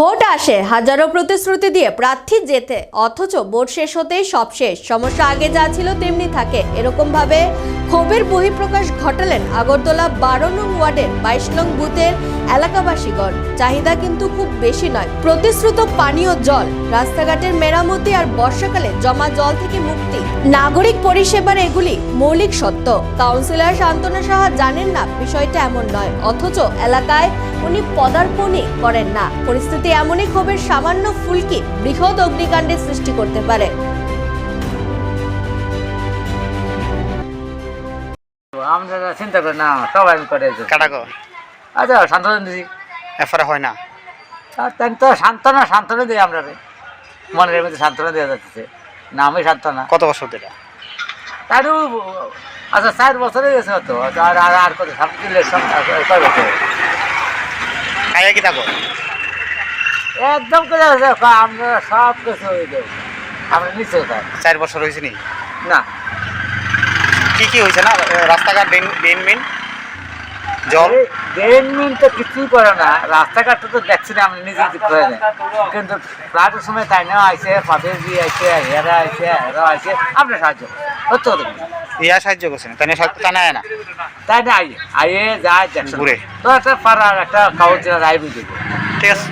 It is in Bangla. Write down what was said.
ভোট আসে, হাজারো প্রতিশ্রুতি দিয়ে প্রার্থী যেতে অথচ ভোট শেষ হতেই সব শেষ। সমস্যা আগে যা ছিল, তেমনি থাকে। এরকম ভাবে ক্ষোভের বহিঃপ্রকাশ ঘটালেন আগরতলা বারো নং ওয়ার্ডের বাইশ নং বুথের এলাকাবাসীগণ। চাহিদা কিন্তু খুব বেশি নয়। প্রতিশ্রুত পানীয় জল, রাস্তাঘাটের মেরামতি আর বর্ষাকালে জমা জল থেকে মুক্তি। নাগরিক পরিষেবার এগুলি মৌলিক সত্য। কাউন্সিলর শান্তনা সাহা জানেন না, বিষয়টা এমন নয়। অথচ এলাকায় উনি পদার্পণই করেন না। পরিস্থিতি এমনই ক্ষোভের সামান্য ফুলকি বৃহৎ অগ্নিকাণ্ডের সৃষ্টি করতে পারে। আমরা চিন্তা করি না সবাই আমি করে দিই। কাটাকো আচ্ছা সান্ত্বনা দিছি। এরপরে হয় না। আর তাই তো সান্ত্বনা সান্ত্বনা দিই আমরা রে। মনের মধ্যে সান্ত্বনা দেওয়া যাচ্ছে। নামই সান্ত্বনা। কত বছর ধরে? তারও আচ্ছা চার বছরে গেছে হতো আর আর আর কত সামনে ইলেকশন কয় বছর? খাইয়া কি থাকো? একদম করে আমরা সব কিছু হয়ে আমরা নিচে চার বছর হয়েছে নি? না। কি কি হয়েছে না? রাস্তাঘাট ড্রেন ড্রেন মেন জল? ড্রেন মিন তো কিছুই করে না। রাস্তাঘাট তো দেখছি না আমরা নিজে ঠিক করে দেয় কিন্তু ফ্লাটের সময় তাই না আইসে পাবের দিয়ে আইসে হেরা আইসে হেরা আইসে আমরা সাহায্য হতো হতো ইয়া সাহায্য করছে না তাই না তা নেয় না তাই না আইয়ে আইয়ে যায় দেখছ ঘুরে। তো একটা পাড়ার একটা কাগজ রায় বুঝে ঠিক আছে।